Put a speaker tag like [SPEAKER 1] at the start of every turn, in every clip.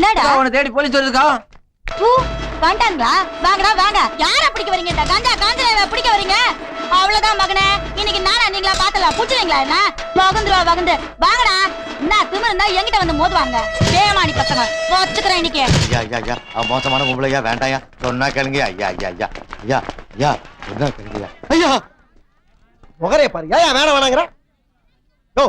[SPEAKER 1] என்னடா?
[SPEAKER 2] அவனை தேடி போலீஸ் வருதுக்கா
[SPEAKER 1] பூ வந்துட்டாங்களா வாங்கடா வாங்க. யார பிடிக்க வரீங்க இந்த கஞ்சா பிடிக்க வரீங்க? அவ்வளவுதான் மகனே. இன்னைக்கு நானா நீங்களா பாத்தல புடிச்சுவீங்களா என்ன? வகுந்துருவா வகுந்து வாங்கடா. என்ன திமிரு இருந்தா என்கிட்ட வந்து மோதுவாங்க. ஏமாடி பசங்க. வச்சுக்கிறேன் இன்னைக்கு.
[SPEAKER 3] ஐயா ஐயா ஐயா. அவன் மோசமான வேண்டாயா சொன்னா கேளுங்க ஐயா ஐயா ஐயா. ஐயா ஐயா. சொன்னா கேளுங்க ஐயா.
[SPEAKER 4] முகரைய பாரு. ஏன் வேணாம் வேணாங்கிற ஓ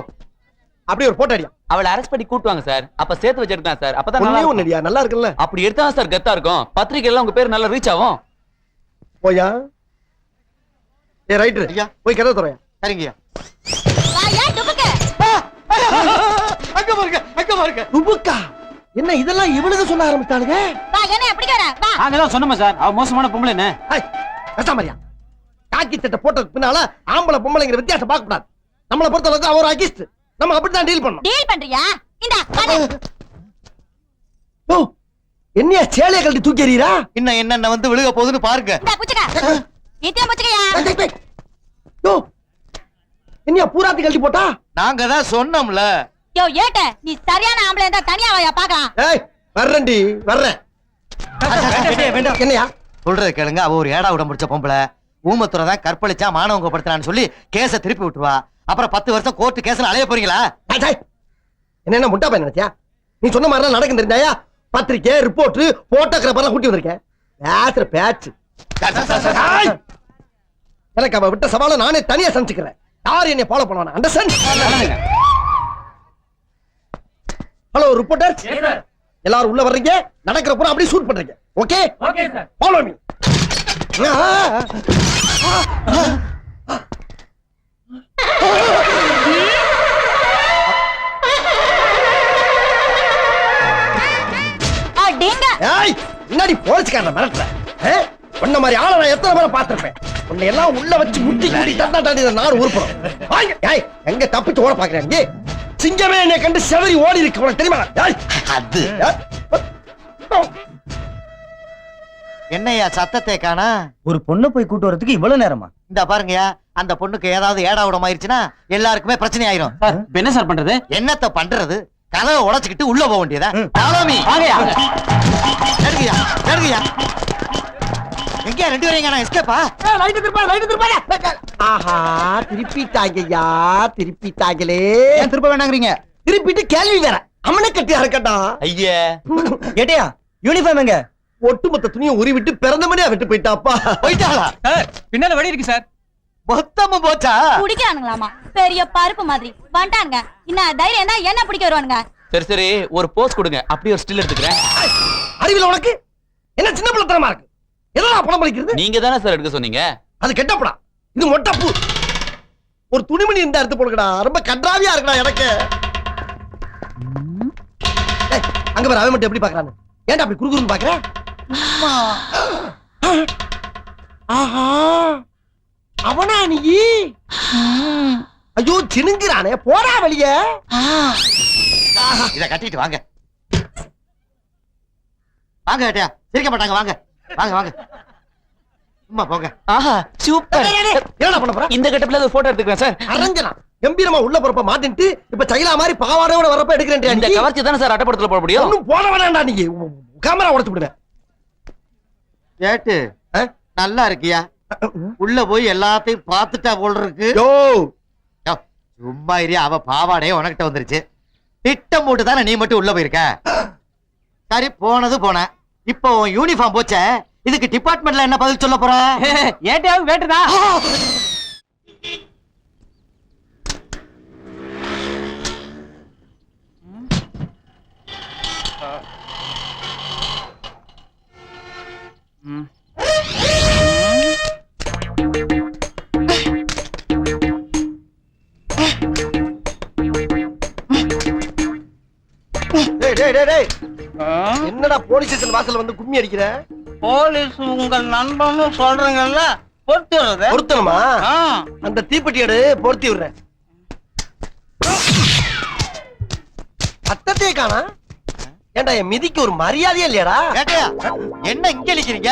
[SPEAKER 4] அப்படியே ஒரு போட்டோ அடியா.
[SPEAKER 5] அவளை அரெஸ்ட் பண்ணி கூட்டுவாங்க சார். அப்ப சேர்த்து வச்சிருக்கான் சார். அப்பதான் நல்லா
[SPEAKER 4] ஒண்ணே அடியா நல்லா இருக்குல்ல
[SPEAKER 5] அப்படி எடுத்தா சார் கெத்தா இருக்கும். பத்திரிக்கையில உங்க பேர் நல்லா ரீச் ஆகும்.
[SPEAKER 4] போயா ஏ ரைட்டு
[SPEAKER 3] ஐயா.
[SPEAKER 4] போய் கதை துறையா.
[SPEAKER 3] சரிங்கய்யா அங்க பாருங்க அங்க பாருங்க.
[SPEAKER 4] துபுக்கா என்ன இதெல்லாம் இவனுக்கு சொல்ல
[SPEAKER 1] வர வா
[SPEAKER 5] நாங்கதான் சொன்னோமா சார்? அவ மோசமான பொம்பளை என்ன?
[SPEAKER 4] கஷ்டமரியா காக்கி சட்டை போட்டதுக்கு பின்னால ஆம்பளை பொம்பளைங்கிற வித்தியாசம் பார்க்க கூடாது நம்மளை பொறுத்த அளவுக்கு அவர் அகிஸ்ட் நம்ம அப்படித்தான் டீல் பண்ணணும்.
[SPEAKER 1] டீல் பண்றியா? இந்தா.
[SPEAKER 4] ஓ என்னையா சேலைய கழட்டி தூக்கி எறியறா?
[SPEAKER 3] இன்னும் என்னென்ன வந்து விழுக போகுதுன்னு பாருங்க.
[SPEAKER 1] இந்தா புச்சுக்க. இத்தியம் புச்சுக்கயா?
[SPEAKER 4] ஓ என்னையா பூராத்தி கழட்டி போட்டா?
[SPEAKER 3] நாங்க தான் சொன்னோம்ல.
[SPEAKER 1] யோ ஏட்ட நீ சரியான ஆம்பளை இருந்தா தனியா வாயா பாக்கலாம்
[SPEAKER 4] ஏய் வர்றேன்டி வர்றேன். என்னையா?
[SPEAKER 3] சொல்றது கேளுங்க அவ ஒரு ஏடா விட முடிச்ச பொம்பளை. ஊமத்துறை தான் கற்பழிச்சா மானவங்க படுத்தினான்னு சொல்லி கேஸ திருப்பி விட்டுருவா. அப்புறம் பத்து வருஷம் கோர்ட்டு கேஸ்ல அலைய போறீங்களா.
[SPEAKER 4] என்ன என்ன முட்டா பையன் நினைச்சியா? நீ சொன்ன மாதிரி நடக்கும் தெரிஞ்சாயா? பத்திரிக்கை ரிப்போர்ட் போட்டோகிராஃபர்லாம் கூட்டி வந்திருக்கேன். பேசுற பேச்சு. எனக்கு அவ விட்ட சவாலை நானே தனியா சமைச்சுக்கிறேன் யார் என்னை ஃபாலோ பண்ணுவானா? அண்டர்ஸ்டாண்ட் ஹலோ ரிப்போர்ட்டர் எல்லாரும் உள்ள வர்றீங்க? நடக்கிற பூரா அப்படியே ஷூட் பண்றீங்க. ஓகே ஃபாலோ மீ முன்னாடி போலீஸ்காரன் மிரட்டுற? உன்ன மாதிரி ஆளை நான் எத்தனை பேரை பார்த்திருப்பேன். உன்னை எல்லாம் உள்ள வச்சு முட்டி முட்டி தட்டா தாண்டி நாடு உருப்படும். எங்க தப்பிச்சு ஓட பாக்குறேன். சிங்கமே என்னை கண்டு செவரி ஓடி இருக்கு உனக்கு தெரியுமா? ஏய்
[SPEAKER 3] அது.
[SPEAKER 4] ஏய்.
[SPEAKER 3] என்னய்யா சத்தத்தை காணா?
[SPEAKER 2] ஒரு பொண்ணை போய் கூட்டு வரதுக்கு இவ்வளவு நேரமா?
[SPEAKER 3] இந்த பாருங்கய்யா அந்த பொண்ணுக்கு ஏதாவது ஏடா விடம் ஆயிருச்சுன்னா எல்லாருக்குமே பிரச்சனை ஆயிரும்
[SPEAKER 5] என்ன சார் பண்றது?
[SPEAKER 3] என்னத்த பண்றது? கதவை உடைச்சுக்கிட்டு உள்ள போக வேண்டியதா? எங்கயா ரெண்டு பேரும் எங்க எஸ்கேப்பா
[SPEAKER 4] light திருப்பா, light திருப்பாடா. ஆஹா திருப்பிட்டாங்கய்யா திருப்பிட்டாங்களே.
[SPEAKER 3] திருப்ப வேணாங்கிறீங்க
[SPEAKER 4] திருப்பிட்டு கேள்வி வேற. அவனை கட்டி அறக்கட்டா
[SPEAKER 5] ஐயே.
[SPEAKER 2] ஏட்டையா யூனிஃபார்ம் எங்க?
[SPEAKER 4] ஒட்டுமொத்த துணியை உருவிட்டு பிறந்த மணியா விட்டு போயிட்டாப்பா.
[SPEAKER 3] போயிட்டாளா?
[SPEAKER 5] சார் பின்னால வழி இருக்கு சார்.
[SPEAKER 3] மொத்தமும் போச்சா?
[SPEAKER 1] குடிக்கிறானுங்களாமா? பெரிய பருப்பு மாதிரி. வந்துட்டானுங்க. என்ன தைரியம் தான் என்ன பிடிக்க வருவானுங்க.
[SPEAKER 5] சரி சரி ஒரு போஸ் கொடுங்க. அப்படியே ஒரு ஸ்டில் எடுத்துக்கிறேன்.
[SPEAKER 4] அறிவில் உனக்கு? என்ன சின்ன பிள்ளைத்தனமா இருக்கு? எதெல்லாம் பணம் பறிக்கிறது
[SPEAKER 5] நீங்க தானே சார் எடுக்க சொன்னீங்க?
[SPEAKER 4] அது கெட்டப்படா இது மொட்டப்பூ ஒரு துணிமணி இந்த எடுத்து போடுங்கடா. ரொம்ப கன்றாவியா இருக்குடா எனக்கு. ஏய், அங்க பாரு அவன் மட்டும் எப்படி பாக்குறான்னு. ஏன்டா அப்படி குறுகுறுன்னு பாக்குற ஆஹா அவனா நீ? ஐயோ சினுங்கிறானே போடா வெளியே
[SPEAKER 3] இத கட்டிட்டு வாங்க. வாங்க ஏட்டையா சிரிக்க மாட்டாங்க வாங்க. வாங்க வாங்க. சும்மா போங்க.
[SPEAKER 5] ஆஹா சூப்பர்.
[SPEAKER 4] என்னடா பண்ண போற?
[SPEAKER 5] இந்த கட்டப்ல ஒரு போட்டோ எடுத்துக்கிறேன் சார்.
[SPEAKER 4] அரஞ்சனா? கம்பீரமா உள்ள போறப்ப மாட்டின்ட்டு இப்ப சைலா மாதிரி பாவாடையோட வரப்ப
[SPEAKER 5] இந்த
[SPEAKER 4] எடுக்கிறேன்
[SPEAKER 5] கவர்ச்சி தானே சார் அட்டப்படத்துல போட முடியும்?
[SPEAKER 4] ஒண்ணும் போட வேணாம்டா நீ. கேமரா உடைச்சு விடுவேன்.
[SPEAKER 3] ஏட்டு? நல்லா இருக்கியா? உள்ள போய் எல்லாத்தையும் பார்த்துட்டா போல இருக்கு.
[SPEAKER 4] யோ.
[SPEAKER 3] யோ, சும்மா இரு அவ பாவாடையே உனக்கிட்ட வந்துருச்சு. திட்டம் போட்டு தானே நீ மட்டும் உள்ள போயிருக்க? சரி போனது போன. இப்போ உன் யூனிஃபார்ம் போச்சே. இதுக்கு டிபார்ட்மெண்ட்ல என்ன பதில் சொல்ல போற?
[SPEAKER 5] ஏட்டையாவது வேட்டுதா
[SPEAKER 4] டேய் என்னடா போலீஸ் ஸ்டேஷன் வாசல்ல வந்து கும்மி அடிக்கிற?
[SPEAKER 2] போலீஸ் உங்கள் நண்பன்னு சொல்றீங்கல்ல பொறுத்து வருது.
[SPEAKER 4] பொருத்தணுமா? அந்த தீப்பெட்டி எடு பொருத்தி விடுறேன். சத்தத்தையே காணா. ஏன்டா என் மிதிக்கு ஒரு மரியாதையே இல்லையாடா?
[SPEAKER 3] ஏட்டையா என்ன இங்க அடிக்கிறீங்க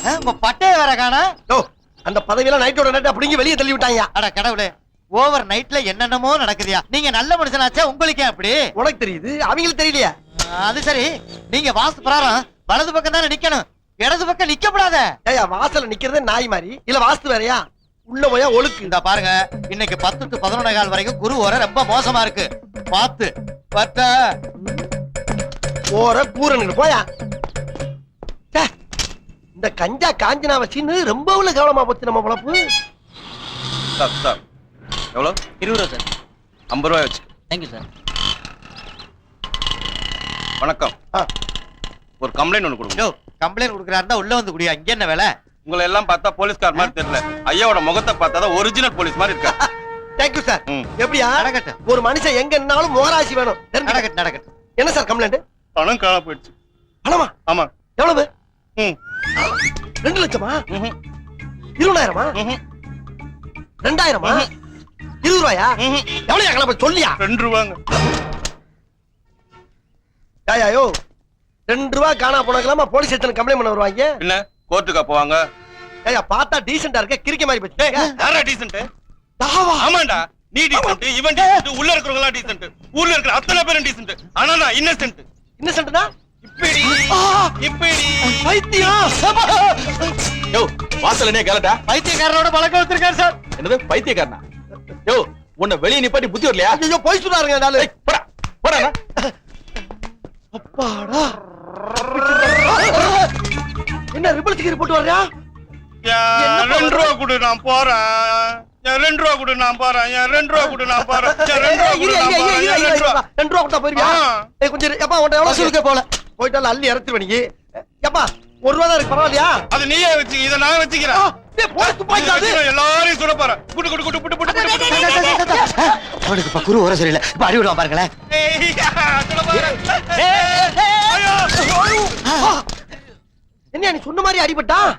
[SPEAKER 3] ஆ, உங்க பட்டைய வேற காணா?
[SPEAKER 4] யோ அந்த பதவியெல்லாம் நைட்டோட நைட் அப்படிங்க வெளியே தள்ளி விட்டாங்க
[SPEAKER 3] அட கடவுளே ஓவர் நைட்ல என்னென்னமோ நடக்குதுயா? நீங்க நல்ல மனுஷனாச்சா உங்களுக்கே அப்படி?
[SPEAKER 4] உனக்கு தெரியுது அவங்களுக்கு தெரியலையா.
[SPEAKER 3] அது சரி. நீங்க வாஸ்து பிரகாரம் வலது பக்கம் தானே நிக்கணும். இடது பக்கம் நிக்கப்படாத.
[SPEAKER 4] ஏயா வாசல்ல நிக்கிறதே நாய் மாதிரி. இல்ல வாஸ்து வேறயா? உள்ள போயா ஒழுக்கு.
[SPEAKER 3] இந்த பாருங்க இன்னைக்கு பத்து டு பதினொன்னே கால் வரைக்கும் குரு வர ரொம்ப மோசமா இருக்கு. பார்த்து பத்த
[SPEAKER 4] போற கூறனுக்கு போயா? இந்த கஞ்சா காஞ்சனாவை சீனு ரொம்ப உள்ள கவனமா போச்சு நம்ம பொழப்பு.
[SPEAKER 6] Sir sir. எவ்வளோ?
[SPEAKER 5] இருபது ரூபா சார்.
[SPEAKER 6] ஐம்பது ரூபாய் வச்சு.
[SPEAKER 5] தேங்க்யூ சார்
[SPEAKER 6] வணக்கம்.
[SPEAKER 4] ஆ.
[SPEAKER 6] ஒரு கம்ப்ளைண்ட் ஒன்று கொடுங்க.
[SPEAKER 3] யோ கம்ப்ளைண்ட் கொடுக்குறாருந்தா உள்ள வந்து குடியா இங்க என்ன வேலை?
[SPEAKER 6] உங்களை எல்லாம் பார்த்தா போலீஸ்கார் மாதிரி தெரியல. ஐயாவோட முகத்தை பார்த்தா தான் ஒரிஜினல் போலீஸ் மாதிரி இருக்கா?
[SPEAKER 4] Thank you sir. எப்படியா?
[SPEAKER 3] நடக்கட்டும்.
[SPEAKER 4] ஒரு மனுஷன் எங்க நின்னாலும் முகராசி வேணும்.
[SPEAKER 3] நடக்கட்டும் நடக்கட்டும்.
[SPEAKER 4] என்ன சார் கம்ப்ளைண்ட்
[SPEAKER 6] பணம் காண போயிடுச்சு.
[SPEAKER 4] பணமா?
[SPEAKER 6] ஆமா.
[SPEAKER 4] எவ்வளவு?
[SPEAKER 6] ம்.
[SPEAKER 4] ரெண்டு லட்சமா. இருபதாயிரமா. ரெண்டாயிரமா? இருபது ரூபாயா. எவ்வளவு கிளம்ப சொல்லியா?
[SPEAKER 6] ரெண்டு ரூபாங்க.
[SPEAKER 4] யாயோ ரெண்டு ரூபா காணா போனக்கலாமா போலீஸ் ஸ்டேஷன் கம்ப்ளைண்ட் பண்ண வருவாங்க.
[SPEAKER 6] என்ன? கோர்ட்டுக்கா போவாங்க?
[SPEAKER 4] ஏயா பார்த்தா டீசெண்டா இருக்க கிரிக்க மாதிரி போச்சு.
[SPEAKER 6] யாரா டீசென்ட்
[SPEAKER 4] தாவா.
[SPEAKER 6] ஆமாண்டா. நீ டீசென்ட் இவன் டீசென்ட் உள்ள இருக்கிறவங்க எல்லாம் டீசென்ட் ஊர்ல இருக்கிற அத்தனை பேரும் டீசென்ட் ஆனா நான் இன்னசென்ட்
[SPEAKER 4] இன்னசென்ட்னா
[SPEAKER 6] இப்படி. இப்படி.
[SPEAKER 4] பைத்தியம்.
[SPEAKER 5] யோ வாசல் கேளட்டா
[SPEAKER 3] பைத்தியக்காரனோட பழக்கம் வச்சிருக்காரு சார்.
[SPEAKER 5] என்னது பைத்தியக்காரனா? யோ உன்னை வெளிய நிப்பாட்டி புத்தி வரலையா?
[SPEAKER 4] ஐயோ போய் சொன்னாருங்க நாலு
[SPEAKER 5] போடா போடா
[SPEAKER 4] அப்பாடா. என்ன போட்டு வர்றியா?
[SPEAKER 6] என் ரெண்டு ரூபா கொடு நான் போறேன். ரெண்டு ரூபா கொடு நான் போறேன். ரெண்டு ரூபா கொடு நான் போறேன். ரெண்டு ரூபா ரெண்டு ரூபா.
[SPEAKER 4] கொடுத்தா போயிருவியா? கொஞ்சம் உன்ட்ட எவ்வளவு
[SPEAKER 3] சொல்லுக்க போல?
[SPEAKER 4] போயிட்டாலும் அள்ளி இறத்துருவ நீ. எப்பா ஒரு ரூபா தான் இருக்கு பரவாயில்லையா?
[SPEAKER 6] அது நீயே வச்சு இத நான் வச்சுக்கிறேன். எல்லாரையும் சுட போறேன். குட்டு குட்டு குட்டு
[SPEAKER 3] புட்டு புட்டு குரு வர சரியில்லை. அடி விடுவான் பாருங்களேன்.
[SPEAKER 4] என்ன நீ சொன்ன மாதிரி அடிபட்டான்?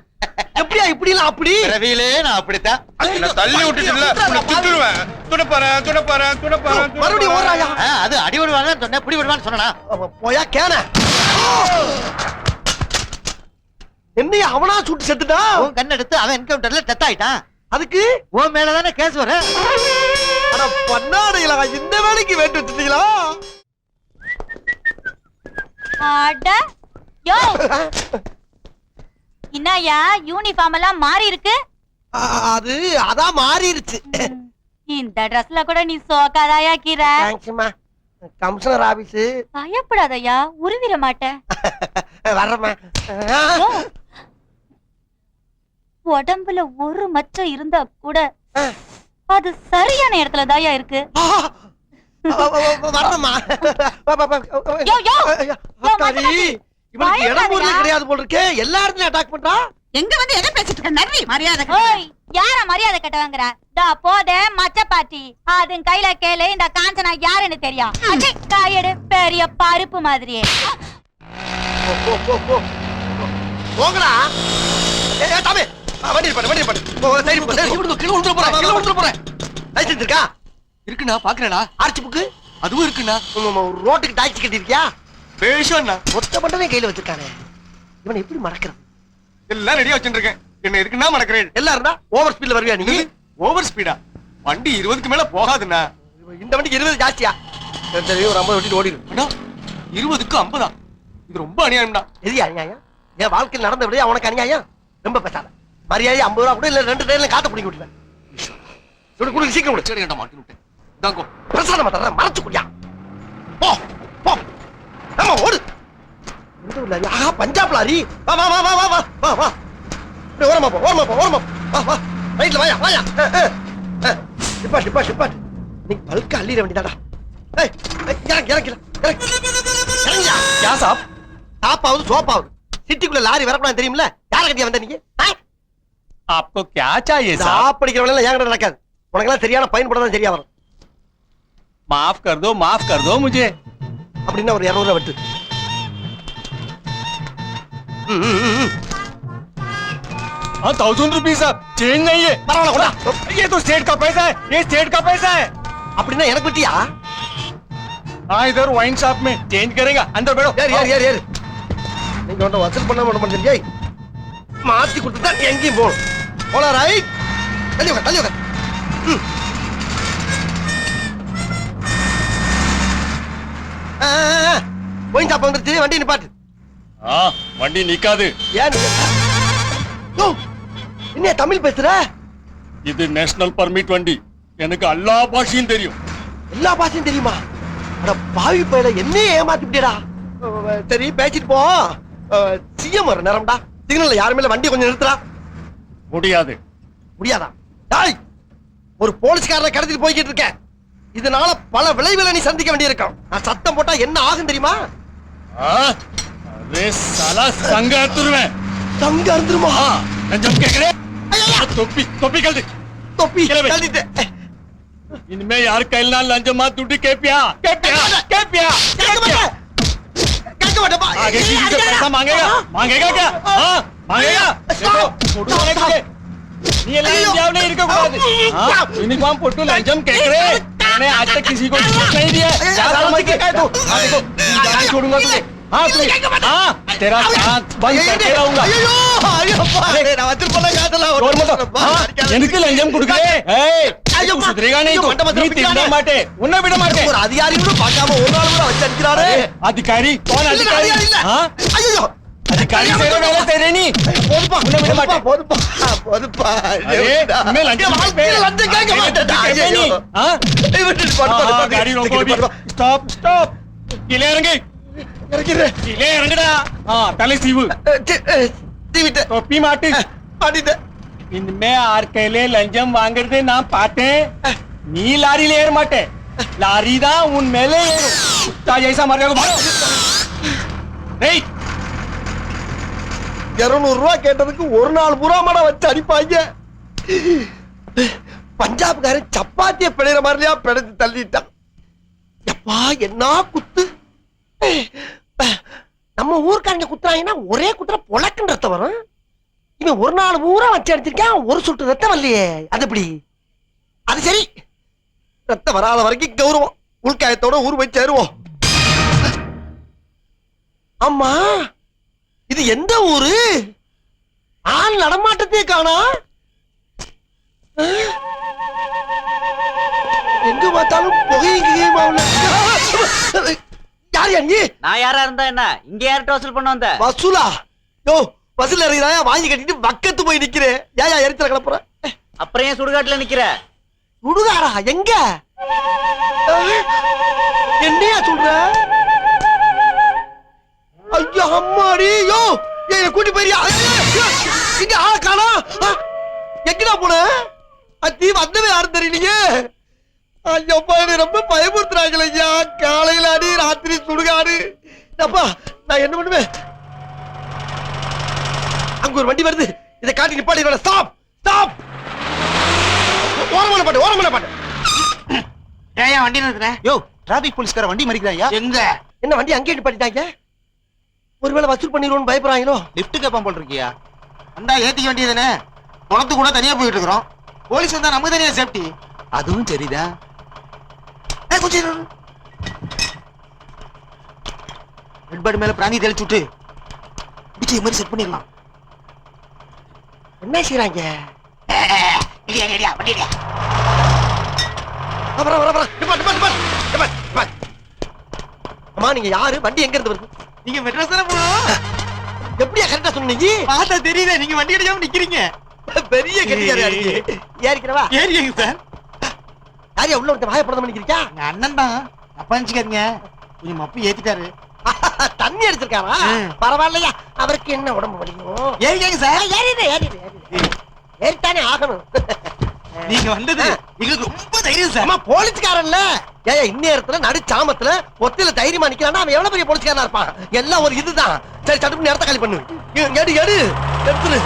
[SPEAKER 4] எப்படியா இப்படி இல்ல அப்படி?
[SPEAKER 3] பிறவியிலே நான் அப்படித்தான்.
[SPEAKER 6] என்ன தள்ளி விட்டுட்டுல உன்னை சுட்டுருவேன் சுட போறேன் சுட போறேன் சுட போறேன் சுட
[SPEAKER 4] மறுபடியும். ஓடுறாயா?
[SPEAKER 3] அது அடி விடுவான்னு சொன்னேன் பிடி விடுவான்னு சொன்னா
[SPEAKER 4] அவ போயா கேன என்னைய அவனா சுட்டு செத்துட்டா?
[SPEAKER 3] உன் கண் எடுத்து அவன் என்கவுண்டர்ல டெத் ஆயிட்டான்
[SPEAKER 4] அதுக்கு?
[SPEAKER 3] உன் மேலதானே கேஸ்
[SPEAKER 4] அட பண்ணாடைகளா இந்த வேலைக்கு வேட்டு வச்சிட்டீங்களா
[SPEAKER 1] அட யோ என்னய்யா யூனிஃபார்ம் எல்லாம் மாறி இருக்கு?
[SPEAKER 4] அது அதான் மாறிடுச்சு.
[SPEAKER 1] இந்த ட்ரெஸ்ல கூட நீ சோக்காதாயா கீர?
[SPEAKER 4] தேங்க்ஸ்மா கமிஷனர் ஆபீஸ்.
[SPEAKER 1] பயப்படாதயா உருவிட மாட்டேன்.
[SPEAKER 4] வர்றேம்மா.
[SPEAKER 1] யோ, உடம்புல ஒரு மச்சம் இருந்தா கூட அது சரியான இடத்துல தாயா இருக்கு.
[SPEAKER 4] வர்றேம்மா.
[SPEAKER 1] யோ, யோ.
[SPEAKER 4] அத்தாடி, இவனுக்கு இடம் போடுறது கிடையாது போல் இருக்கே. எல்லா இடத்துலயும் அட்டாக் பண்றா?
[SPEAKER 7] எங்க வந்து எதை பேசிட்டு இருக்க நன்றி மரியாதை
[SPEAKER 1] ஓய் யார மரியாதை கட்டவங்கற டா போதே மச்ச பாட்டி அதுன் கையில கேளு இந்த காஞ்சனா யாருன்னு தெரியும் அடே, கையெடு பெரிய பருப்பு மாதிரியே.
[SPEAKER 4] போங்கடா. ஏ, தம்பி. வண்டி பண்ணு வண்டி பண்ணு போ, போ,
[SPEAKER 5] போறேன் கீழ விழுந்துற போறேன்.
[SPEAKER 4] லைசென்ஸ் இருக்கா?
[SPEAKER 5] இருக்குண்ணா பாக்குறேண்ணா.
[SPEAKER 4] Arch book?
[SPEAKER 5] அதுவும் இருக்குண்ணா.
[SPEAKER 4] ரோட்டுக்கு டாக்ஸி கட்டிருக்கியா
[SPEAKER 5] பேஷண்ணா
[SPEAKER 4] மொத்த மட்டுமே கையில வச்சிருக்கானே. இவனை எப்படி மறக்கிறது?
[SPEAKER 5] எல்லாம் ரெடியா வச்சிருக்கேன் என்ன இருக்குன்னா மறக்கிறேன்?
[SPEAKER 4] எல்லாம் இருந்தா ஓவர் ஸ்பீட்ல வருவியா நீ?
[SPEAKER 5] ஓவர் ஸ்பீடா வண்டி இருபதுக்கு மேல போகாதுண்ணா.
[SPEAKER 4] இந்த வண்டிக்கு இருபது ஜாஸ்தியா? சரி, ஒரு ஐம்பது வண்டிட்டு ஓடிடு.
[SPEAKER 5] அண்ணா இருபதுக்கு ஐம்பதா? இது ரொம்ப அநியாயம்டா.
[SPEAKER 4] எது அநியாயம்? என் வாழ்க்கையில் நடந்த விட உனக்கு அநியாயம்? ரொம்ப பேசாத. மரியாதை ஐம்பது ரூபா கூட இல்ல ரெண்டு ட்ரெயின்ல காத்த பிடிக்க விட்டுவேன் சீக்கிரம் விடு
[SPEAKER 5] சரி மாட்டி விட்டேன்.
[SPEAKER 4] பிரசாதம் மறைச்சு குடியா. போ போ. ஆமா ஓடு எந்த ஊர்ல லாரி? ஆஹா பஞ்சாப் லாரி வா வா வா வா வா வா வா வா இப்படி ஓரமா போ ஓரமா போ ஓரமா போ. வா வா ரைட்ல வாயா வாயா டிப்பாட் டிப்பாட் டிப்பாட் நீ பல்க அள்ளிட வேண்டியதாடா ஏய் ஏய், இறங்கு இறங்கு இறங்கு இறங்கியா
[SPEAKER 5] क्या साहब
[SPEAKER 4] டாப்பாவது சோப்பாவது சிட்டிக்குள்ள லாரி வரக்கூடாது தெரியுமில்ல யார கட்டியா வந்த நீங்க ஆ?
[SPEAKER 5] आपको क्या चाहिए
[SPEAKER 4] இந்த ஆப் படிக்கிறவங்க எல்லாம் என்கிட்ட நடக்காது உனக்கெல்லாம் சரியான பயன்பட தான் சரியா வரும்
[SPEAKER 5] माफ कर दो माफ कर दो मुझे
[SPEAKER 4] அப்படின்னா ஒரு இரநூறுவா வெட்டு ம், ம், ம், ம்.
[SPEAKER 5] हाँ थाउजेंड रुपीज साहब चेंज नहीं है
[SPEAKER 4] பரவாயில்ல கொண்டா
[SPEAKER 5] ये तो स्टेट का पैसा है ये स्टेट का पैसा है
[SPEAKER 4] அப்படின்னா எனக்கு வெட்டியா
[SPEAKER 5] हाँ इधर वाइन शॉप में चेंज करेगा अंदर बैठो
[SPEAKER 4] ஏறு ஏறு ஏறு ஏறு நீங்க ஒன்றை வசூல் பண்ண மாட்ட மாட்டேங்க ஏய் மாத்தி கொடுத்துட்டா நீ எங்கேயும் போகணும் போலாம் ரைட் தள்ளி உட்கார் தள்ளி உட்கார் ம். ஒயின் ஷாப் வந்துருச்சு. வண்டி நிப்பாட்டு
[SPEAKER 5] ஆ வண்டி நிக்காது.
[SPEAKER 4] ஏன் என்ன தமிழ் பேசுற?
[SPEAKER 5] இது நேஷனல் பர்மிட் வண்டி. எனக்கு எல்லா பாஷையும் தெரியும்.
[SPEAKER 4] எல்லா பாஷையும் தெரியுமா? அட பாவி பையில என்னையே ஏமாத்திட்டேடா சரி பேசிட்டு போ. சிஎம் வர நேரம்டா. சிக்னல்ல யாருமே வண்டி கொஞ்சம் நிறுத்துறா?
[SPEAKER 5] முடியாது.
[SPEAKER 4] முடியாதா? டாய்! ஒரு போலீஸ்காரரை கடத்திட்டு போய்கிட்டு இருக்கேன். இதனால பல விளைவுகளை நீ சந்திக்க வேண்டியிருக்கும். நான் சத்தம் போட்டா என்ன ஆகும் தெரியுமா?
[SPEAKER 5] அரே சல சங்க
[SPEAKER 4] அறுத்துருவேன். சங்க
[SPEAKER 5] அறுத்துருமா? நெஞ்சம் கேக்குறேன் தொப்பி தொப்பி கழுது
[SPEAKER 4] தொப்பி கழுதிட்டு
[SPEAKER 5] இனிமே யார் கையில லஞ்சமா துட்டு கேப்பியா? கேப்பியா? கேப்பியா?
[SPEAKER 4] கேட்க மாட்டேப்பா
[SPEAKER 5] மாங்கேயா மாங்கேயா நீ எல்லாம் இருக்க கூடாது இனிப்பான் போட்டு லஞ்சம் கேட்கிறேன் मैंने आज तक किसी को नहीं दिया
[SPEAKER 4] अरे,
[SPEAKER 5] जा
[SPEAKER 4] साला
[SPEAKER 5] समझ के
[SPEAKER 4] क्या है तू?
[SPEAKER 5] हाँ देखो जान नहीं छोड़ूंगा तुझे हाँ तुझे हाँ तेरा हाथ बंद करके रहूंगा
[SPEAKER 4] ஐயோ, ஐயோப்பா. டேய், நான் வச்சிருப்பேன்ல காதெல்லாம்
[SPEAKER 5] और
[SPEAKER 4] ஒரு
[SPEAKER 5] मत
[SPEAKER 4] நிமிஷம்.
[SPEAKER 5] हाँ
[SPEAKER 4] அடிக்காத.
[SPEAKER 5] எனக்கு லஞ்சம் கொடுக்கலே ஏய்
[SPEAKER 4] ஐயோ,
[SPEAKER 5] तू सुधरेगा नहीं
[SPEAKER 4] ஐயோ,
[SPEAKER 5] तो
[SPEAKER 4] மண்டை மண்டை
[SPEAKER 5] நீ திருந்த
[SPEAKER 4] பிடிக்காத.
[SPEAKER 5] மாட்டே உன்னை விட மாட்டே
[SPEAKER 4] ஒரு அதிகாரி கூட பார்க்காம ஒரு நாள் கூட வச்சு அடிக்கிறாரு
[SPEAKER 5] अरे, अधिकारी कौन
[SPEAKER 4] இல்ல,
[SPEAKER 5] अधिकारी
[SPEAKER 4] அதிகாரி இல்ல.
[SPEAKER 5] हाँ
[SPEAKER 4] ஐயோ
[SPEAKER 5] அது கடைசியில
[SPEAKER 4] வேலை லஞ்சம்
[SPEAKER 5] வாங்குறதே நான் பார்த்தேன். நீ லாரியில ஏற மாட்டேன். லாரிதான் உன் மேலே ஏறும். ஜெய்சா மாதிரி டேய்
[SPEAKER 4] 200 ரூபாய் கேட்டதுக்கு ஒரு நாள் பூரா மடம் வச்சு அடிப்பாங்க. பஞ்சாப்காரன் சப்பாத்திய பிழைற மாதிரியா பிழைச்சு தள்ளிட்டான். எப்பா என்ன குத்து? நம்ம ஊர்க்காரங்க குத்துறாங்கன்னா ஒரே குத்துற பொழக்குன்னு ரத்தம் வரும். இவன் ஒரு நாள் பூரா வச்சு அடிச்சிருக்கான் ஒரு சுட்டு ரத்தம் வரலையே. அது எப்படி? அது சரி. ரத்தம் வராத வரைக்கும் கௌரவம் உள்காயத்தோட ஊர் போய் சேருவோம். ஆமா. இது எந்த ஊரு? ஆள் நடமாட்டத்தையே காணா. எங்க பார்த்தாலும் புகையும் யார் நீ
[SPEAKER 2] நான் யாரா இருந்தா என்ன? இங்க யார்கிட்ட வசூல் பண்ண வந்த?
[SPEAKER 4] வசூலா? யோ வசூல் இறங்கிறாயா வாங்கி கட்டிட்டு பக்கத்து போய் நிக்கிறேன் ஏயா எரிச்சல கிளப்புற.
[SPEAKER 2] அப்புறம் ஏன் சுடுகாட்டுல நிக்கிற?
[SPEAKER 4] சுடுகாரா எங்க? அத்தி வந்தவே யாரும் தெரியலையே. ஐயோப்பா என்னை ரொம்ப பயமுறுத்துறாங்களே ஐயா. காலையில அடி ராத்திரி சுடுகாடு. அப்பா நான் என்ன பண்ணுவேன்? அங்க ஒரு வண்டி வருது. இதை காட்டி நிப்பாடி ஸ்டாப் ஸ்டாப் ஓரமான பாட்டு ஓரமான பாட்டு.
[SPEAKER 3] ஏன் வண்டி நிறுத்துற யோ டிராபிக் போலீஸ்கார வண்டி மறிக்கிறாயா எங்க?
[SPEAKER 4] என்ன வண்டி அங்கேயே நிப்பாட்டிட்டாங்க ஒருவேளை வசூல் பண்ணிடுவோம்னு பயப்படுறாங்களோ?
[SPEAKER 3] லிஃப்ட் கேப்பான் போல் இருக்கியா வந்தா ஏத்திக்க வேண்டியதுதானே குளத்து கூட தனியா போயிட்டு இருக்கிறோம். போலீஸ் வந்தா நமக்கு தனியா சேஃப்டி அதுவும் சரிதா கொஞ்சம். ரெட் பேர்டு மேல பிராந்தி தெளிச்சு விட்டு. பிடிச்ச மாதிரி செட் பண்ணிடலாம்.
[SPEAKER 4] என்ன நிப்பாட்டு அம்மா நீங்க யாரு? வண்டி எங்க இருந்து வருது?
[SPEAKER 3] நீங்க மெட்ராஸ் தானே போகணும்
[SPEAKER 4] எப்படியா கரெக்டா சொன்னீங்க?
[SPEAKER 3] பார்த்தா தெரியல நீங்க வண்டி அடிக்காம நிக்கிறீங்க.
[SPEAKER 4] பெரிய கட்டிக்காரியா இருக்கு ஏறிக்கிறவா
[SPEAKER 3] ஏறிங்க சார்?
[SPEAKER 4] யாரியா உள்ள வாயப்படம் பண்ணிக்கிறியா
[SPEAKER 3] எங்க அண்ணன் தான். அப்பா நினைச்சுக்காதீங்க. கொஞ்சம் மப்பு ஏத்திட்டாரு.
[SPEAKER 4] தண்ணி அடிச்சிருக்காரா. பரவாயில்லையா? அவருக்கு என்ன உடம்பு வலிக்கும்?
[SPEAKER 3] ஏறிக்கங்க சார்.
[SPEAKER 4] ஏறிடு ஏறிடு ஏறிடு. ஏறித்தானே ஆகணும்.
[SPEAKER 3] நீங்க வந்தது எங்களுக்கு ரொம்ப தைரியம் சார்.
[SPEAKER 4] அம்மா போலீஸ்காரன்ல. ஏய் இந்நேரத்துல நடு சாமத்துல ஒத்தில தைரியமா நிக்கிறான்னா அவன் எவ்வளவு பெரிய போலீஸ்காரனா இருப்பான்? எல்லாம் ஒரு இதுதான். சரி சட்டுப்பு நேரத்தை காலி பண்ணு. எ- எடு எடு. எடுத்துரு.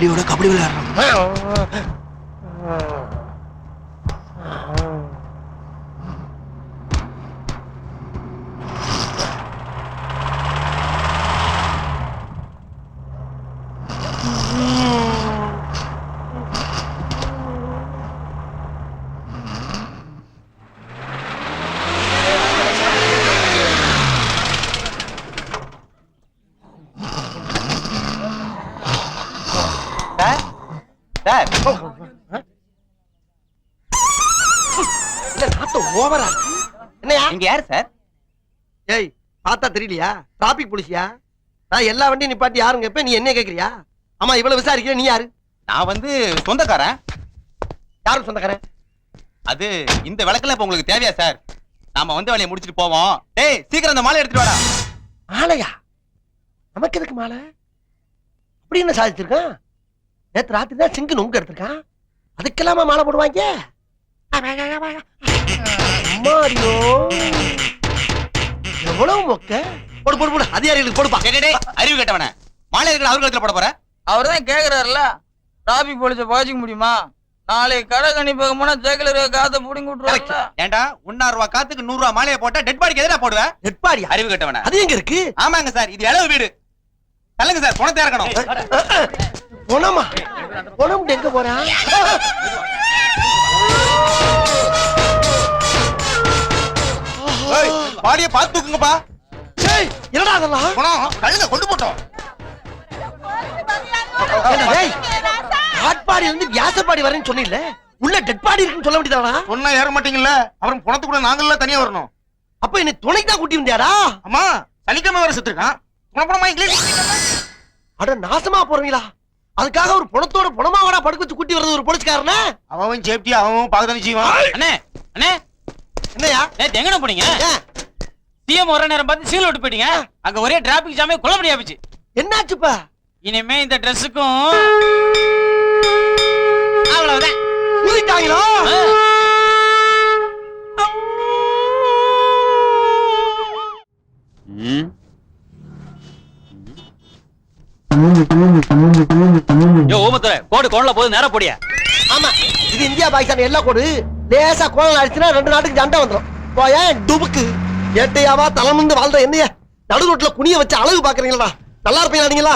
[SPEAKER 3] அடியோட கபடி விளையாடுறோம்
[SPEAKER 8] சார்
[SPEAKER 4] இல்ல நாத்தம் ஓவரா இருக்கு. என்னையா
[SPEAKER 8] நீங்க யாரு சார்
[SPEAKER 4] ஏய் பார்த்தா தெரியலையா? டிராபிக் போலீஸியா நான் எல்லா வண்டியும் நிப்பாட்டி யாருங்க இப்ப? நீ என்ன கேக்குறியா? ஆமா இவ்வளவு விசாரிக்கிற நீ யாரு?
[SPEAKER 8] நான் வந்து சொந்தக்காரன்.
[SPEAKER 4] யாரும் சொந்தக்காரன்?
[SPEAKER 8] அது இந்த விளக்கெல்லாம் இப்ப உங்களுக்கு தேவையா சார்? நாம வந்து வேலையை முடிச்சிட்டு போவோம். டேய் சீக்கிரம் அந்த மாலை எடுத்துட்டு வாடா.
[SPEAKER 4] மாலையா? நமக்கு எதுக்கு மாலை? அப்படி என்ன சாதிச்சிருக்கான்? நேத்து ராத்திரி தான் சிங்கு நொங்கு எடுத்திருக்கான். அதுக்கெல்லாமா மாலை போடுவாங்க? அம்மாடியோ. எவ்வளவு மொக்க? போடு போடு போடு. அதிகாரிகளுக்கு போடுப்பா
[SPEAKER 8] டேய், அறிவு கேட்டவன. மாலை இருக்கிற அவர் கழுத்துல போட போற?
[SPEAKER 9] அவர் தான் கேக்குறாருல டிராபிக் போலீஸ பாய்ச்சிக்க முடியுமா? நாளைக்கு கடை கணிப்பாக போனா ஜெகலர் காத்த புடிங்கி விட்டுருவாங்கல்ல
[SPEAKER 8] ஏன்டா ஒன்னா ரூபா காத்துக்கு நூறு ரூபா மாலையை போட்டா டெட் பாடிக்கு எதுனா போடுவேன்
[SPEAKER 4] நெட்பாடியா
[SPEAKER 8] அறிவு கேட்டவன.
[SPEAKER 4] அது எங்க இருக்கு?
[SPEAKER 8] ஆமாங்க சார். இது இளவு வீடு. சொல்லுங்க சார். பணத்தை இறக்கணும்.
[SPEAKER 4] பொணமா? பொணம் எங்க போறான்
[SPEAKER 8] பாடியை பார்த்து தூக்குங்கப்பா.
[SPEAKER 4] ஏய், என்னடா அதெல்லாம்?
[SPEAKER 8] பணம் கழுத கொண்டு போட்டோம்.
[SPEAKER 4] டேய், காட்பாடியில இருந்து வியாசப்பாடி வரேன்னு சொன்னீல்ல உள்ள டெட் பாடி இருக்குன்னு சொல்ல வேண்டியதானா
[SPEAKER 6] சொன்னா ஏற மாட்டீங்கல்ல? அப்புறம் பணத்து கூட நாங்கள தனியா வரணும்.
[SPEAKER 4] அப்ப என்ன துணைக்கு தான் கூட்டி வந்தியாடா
[SPEAKER 6] அம்மா சனிக்கிழமை வர செத்துருக்கான் குணப்பணமா இங்கிலீஷ்
[SPEAKER 4] அட நாசமா போறீங்களா? அதுக்காக ஒரு பணத்தோட பணமாவடா படுக்க வச்சு கூட்டி வர்றது ஒரு போலீஸ்காரன?
[SPEAKER 6] அவன் சேஃப்டி அவன் பாக்கதானே செய்வான்.
[SPEAKER 9] அண்ணே அண்ணே.
[SPEAKER 4] என்னையா?
[SPEAKER 9] நேத்து எங்கண்ணே போனீங்க? சிஎம் வர நேரம் பார்த்து சீல் விட்டு போயிட்டீங்க. அங்க ஒரே டிராபிக் ஜாமே குழப்படி ஆயிடுச்சு
[SPEAKER 4] என்னாச்சுப்பா?
[SPEAKER 9] இனிமே இந்த ட்ரெஸ்ஸுக்கும் அவ்வளவுதான்.
[SPEAKER 4] ஊதிட்டாங்களா
[SPEAKER 2] கோடு கோணல போது நேரா போடியா?
[SPEAKER 4] ஆமா இது இந்தியா பாகிஸ்தான் எல்லா கோடு. லேசா கோலம் அடிச்சுனா ரெண்டு நாட்டுக்கு சண்டை வந்துடும் போயா டுபுக்கு. ஏட்டையாவா தலைமுந்து வாழ்ற என்னைய? நடு ரோட்ல குனிய வச்சு அழகு பாக்குறீங்களா நல்லா இருப்பீங்களா நீங்களா?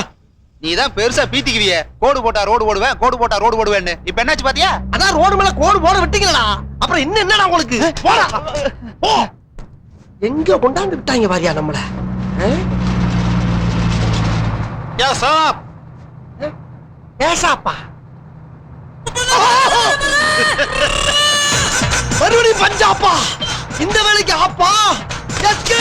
[SPEAKER 8] நீ தான் பெருசா பீத்திக்குவிய கோடு போட்டா ரோடு போடுவேன் கோடு போட்டா ரோடு போடுவேன்னு. இப்ப என்னாச்சு பாத்தியா?
[SPEAKER 4] அதான் ரோடு மேல கோடு போட விட்டீங்களா? அப்புறம் இன்னும் என்னடா உங்களுக்கு? போடா. போ. எங்க கொண்டாந்து விட்டாங்க வாரியா நம்மள. ஆ?
[SPEAKER 8] யா சாப்.
[SPEAKER 4] ஏசாப்பா மறுபடியும் பஞ்சாப்பா? இந்த வேலைக்கு ஆப்பா? Let's go!